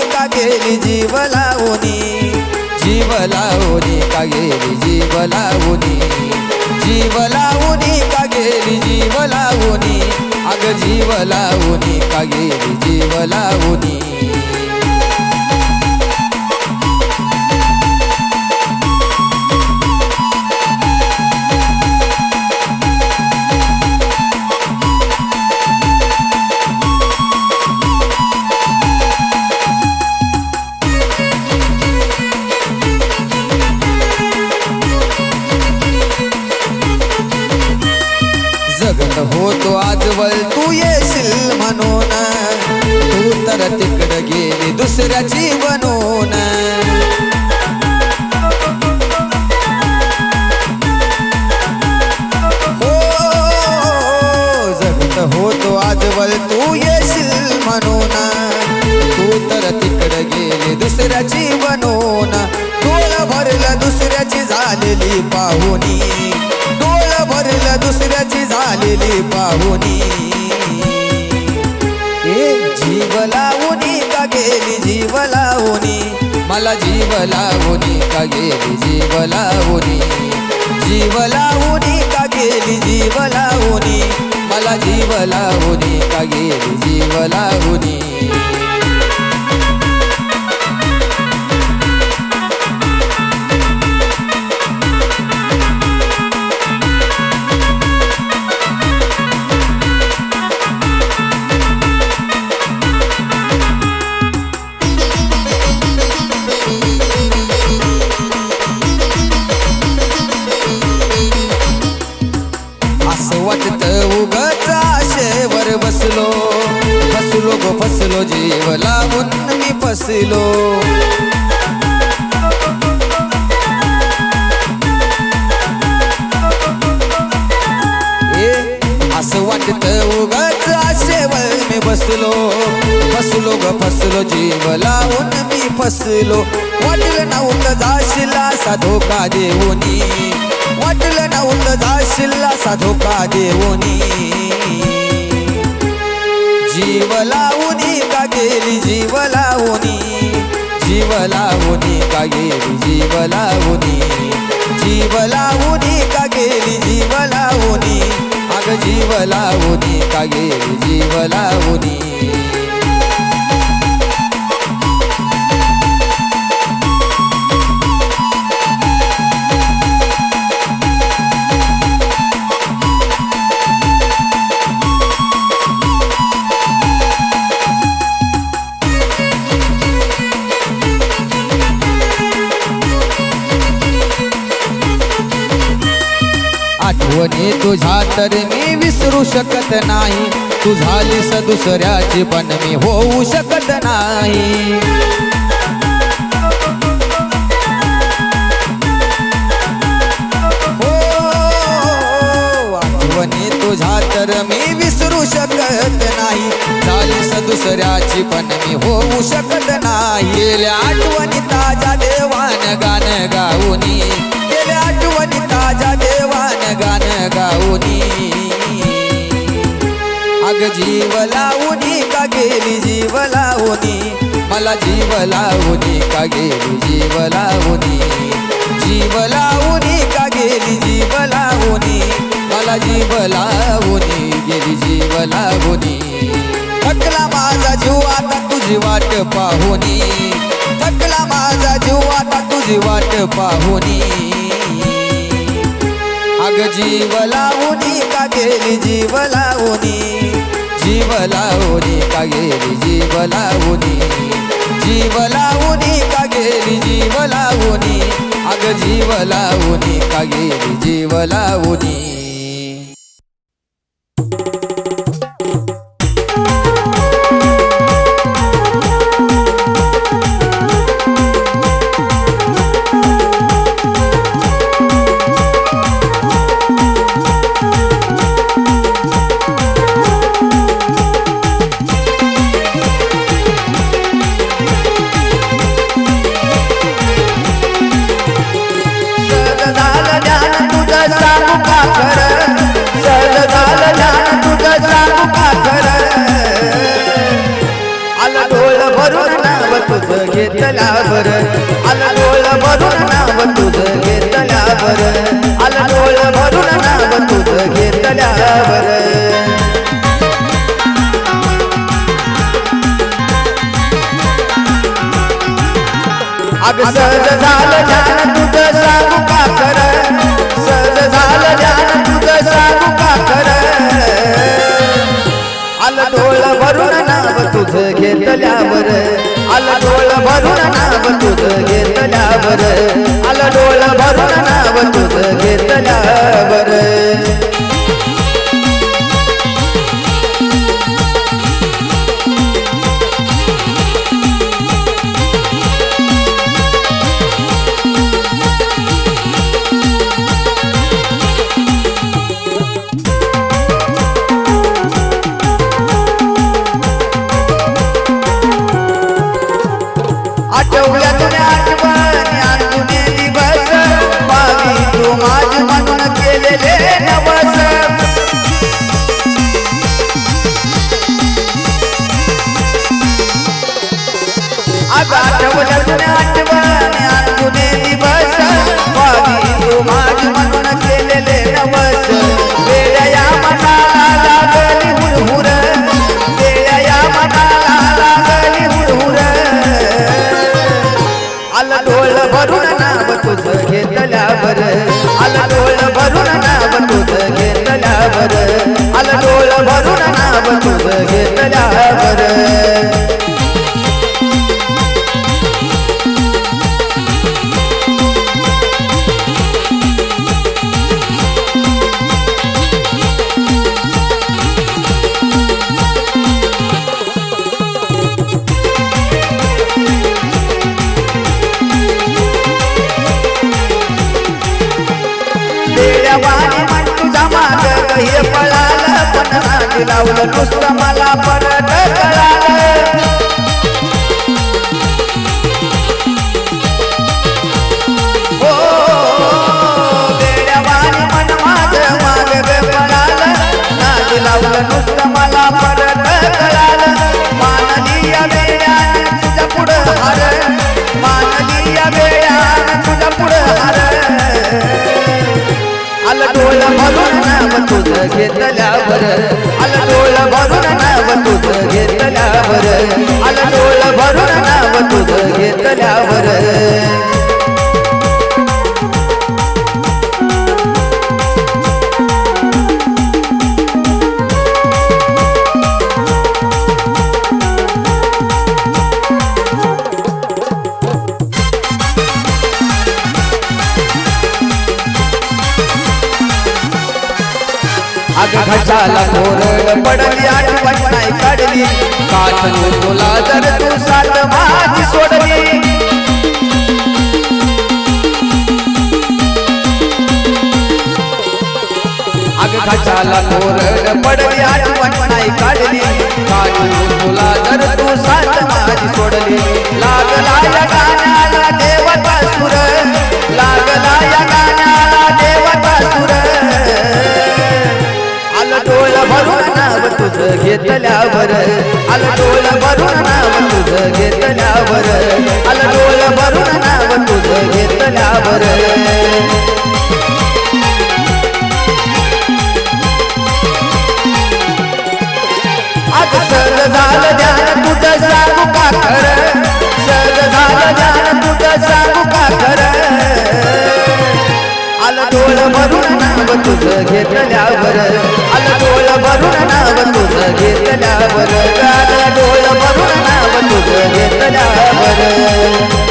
लावूनी का गेली जीव लावणी जीव लावणी का गेली जीव लावणी जीव लावणी का गेली जीव लावणी अग जीव लावणी का गेली जीव लावणी होतो आजवल तू येशील म्हणून. तू तर तिकडं गेली दुसऱ्याची बनून होतो हो, आजवल तू येशील म्हणून. तू तर तिकडं गेली दुसऱ्याची बनून डोळ भरलं दुसऱ्याची झालेली पाहुनी डोळ भरलं दुसऱ्याची झालेली पाहुणी. जीव लावणी का गेली जीव लावणी? मला जीव लावणी का गेली जीव लावणी? जीव लावणी का गेली जीव लावणी? मला जीव लावणी का गेली जीव लावणी? फसलो जीव लावून मी फसलो असं वाटत उगाच आशेवर मी बसलो. फसलो ग फसलो जीव लावून मी फसलो. वाटलं नव्हतं जाशिला असा धोका देऊनी. वाटलं नव्हतं जाशिला असा धोका देऊनी. जीव लावून जीव लावणी जीव लावणी का गेली जीव लावणी जीव लावणी का गेली जीव लावणी अग जीव लावणी का गेली जीव लावणी आठवणी तुझ्या तर मी विसरू शकत नाही. तू झालीस दुसऱ्याची पण मी होऊ शकत नाही. हो, हो, हो आठवणी तुझ्या तर मी विसरू शकत नाही. झालीस दुसऱ्याची पण मी होऊ शकत नाही. आठवणी ताज्या देवान गाणं गाऊनी गाऊनी. अग जीव लावूनी का गेली जीव लावूनी मला जीव लावूनी का गेली जीव लावूनी जीव लावूनी का गेली जीव लावूनी मला जीव लावूनी गेली जीव लावूनी थकला माझा जीव आता तुझी वाट पाहुनी. थकला माझा जीव आता तुझी वाट पाहुनी. अग जीव लावणी का गेली जीव लावणी जीव लावणी का गेली जीव लावणी जीव लावणी का गेली जीव लावणी अग जीव लावणी का गेली जीव लावणी आला डोळ भरून नाव तुझं घेतला बर आला डोळ भरून नाव तुझं घेतला बर आला डोळ भरून नाव तुझं घेतला बर अग सहज झालं घेतल्यावर आलं डोळ भरून नाव तुझ घेतल्यावर आलं डोळ भरून नाव तुझ घेतल्यावर. अग आठवल्यातून घेतल्यावर. आलं डोळ भरून नाव तुझं घेतल्यावर. आलं डोळ भरून नाव तुझं घेतल्यावर. आज घटाला कोरड पडली आठवण नाही काढली. काढली तुला जर तू साथ माझी सोडली. अग घटाला कोरड पडली आठवण नाही काढली. काढली तुला जर तू साथ माझी सोडली. लागला या गाण्याला देवता सुर. लागला या गाण्याला देवता सुर. भरून नाव तुझं घेतल्यावर. आलं डोळ भरून नाव तुझं घेतल्यावर. आलं डोळ भरून नाव तुझं घेतल्यावर. आज सर झालं ध्यान तुझं सांगू का खरं? सर झालं ध्यान तुझं सांगू का खरं? आलं डोळ भरून नाव तुझं घेतल्यावर. आलं डोळ भरून नाव तुझं घेतल्यावर. आलं डोळ भरून नाव तुझं घेतल्यावर.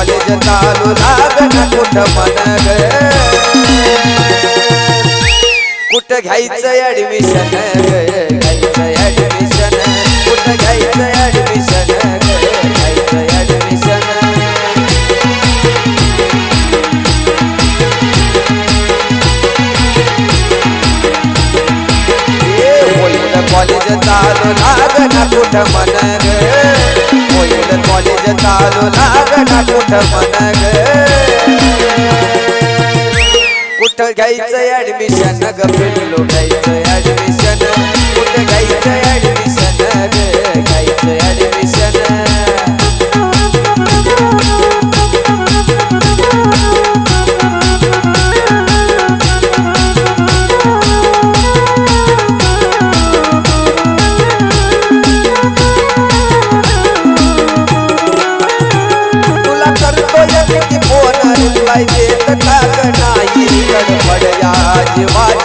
कॉलेज चालू लागन कुठ मन कुठं घ्यायचं ऍडमिशन घ्यायचं ऍडमिशन कुठं घ्यायचं ऍडमिशन घ्यायचं ऍडमिशन कॉलेज चालू लागन कुठं मन ग कॉलेज चालू लागला कुठ मन ग कुठं घ्यायचं ऍडमिशन ग पिल्लू घ्यायचं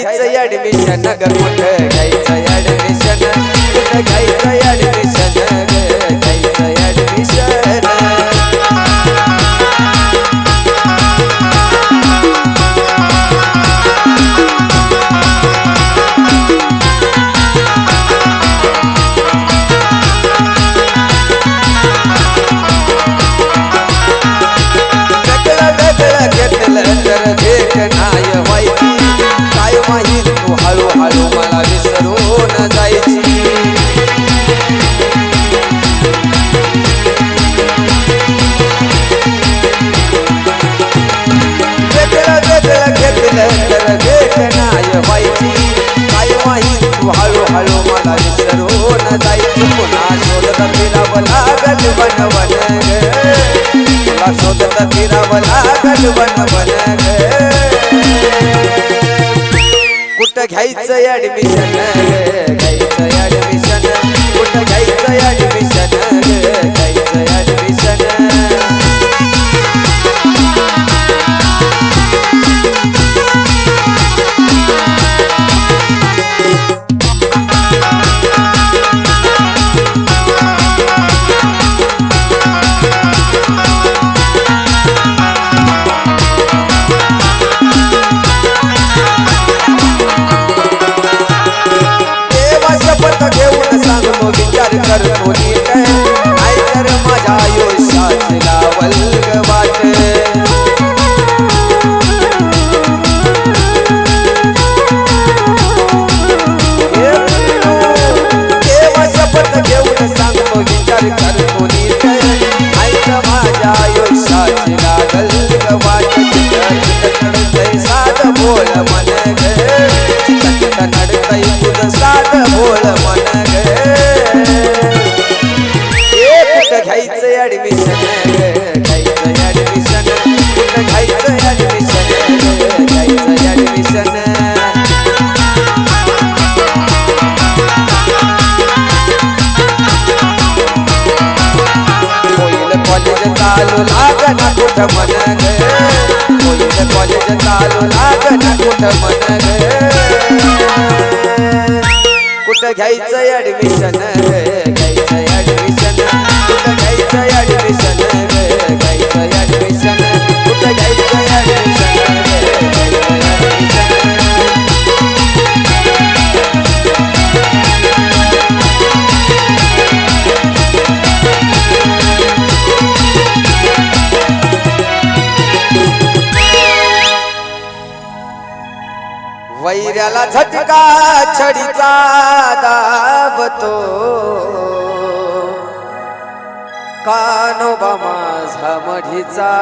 घ्यायचं ऍडमिशन ग कुठं लागल बन बन ग तुला शोधत लागल बन बन ग कुठं घ्यायचं ऍडमिशन घ्यायचं ऍडमिशन कुठं घ्यायचं ऍडमिशन घ्यायचं चालू लागन कुठ मन ग कॉलेज चालू मन कुठं घ्यायचं ॲडमिशन झटका छडीचा दाबतो. कानोबा माझा मढीचा.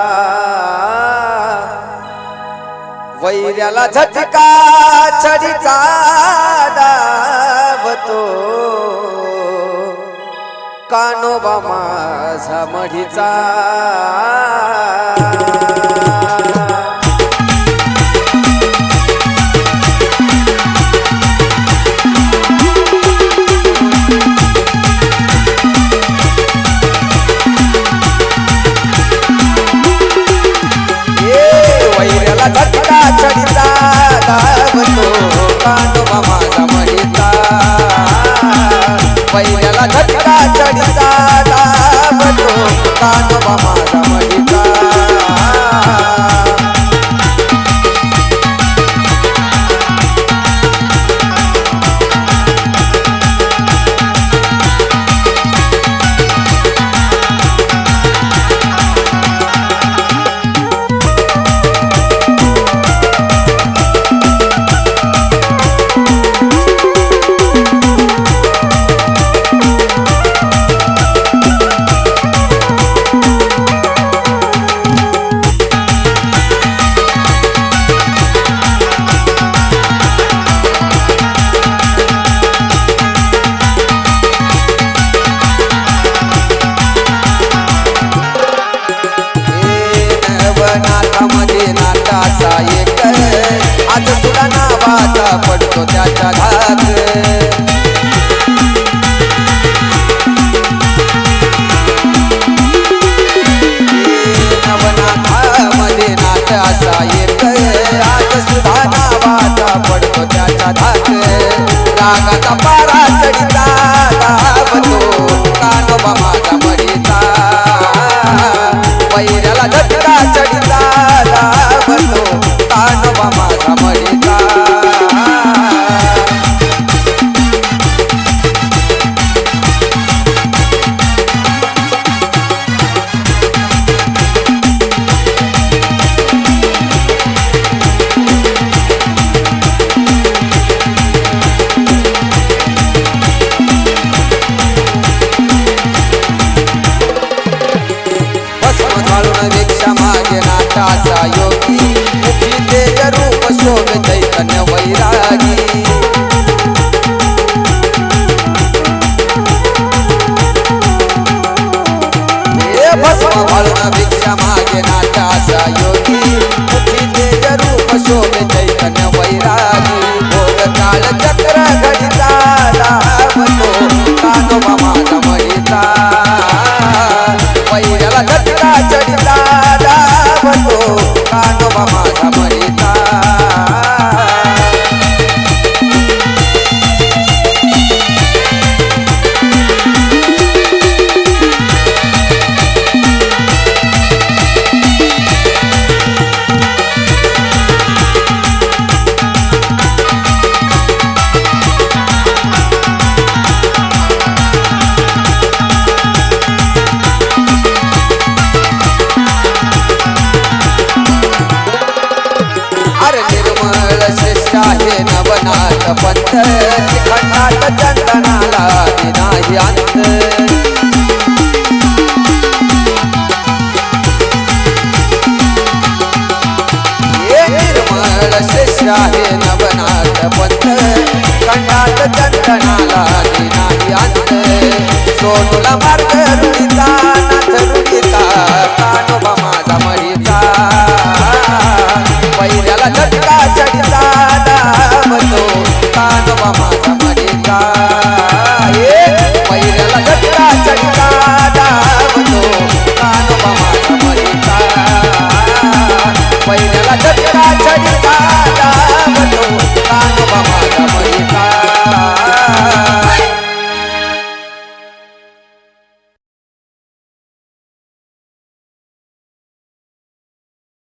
वैर्याला झटका छडीचा दाबतो. कानोबा माझा मढीचा. चढिता धावतो पांडोबा माझा महिता पहिल्याला झटका चढिता धावतो पांडोबा माझा महिता नाता म्हणजे नाताचा एक आज तुला नावाचा पडतो त्याच्या Con la parte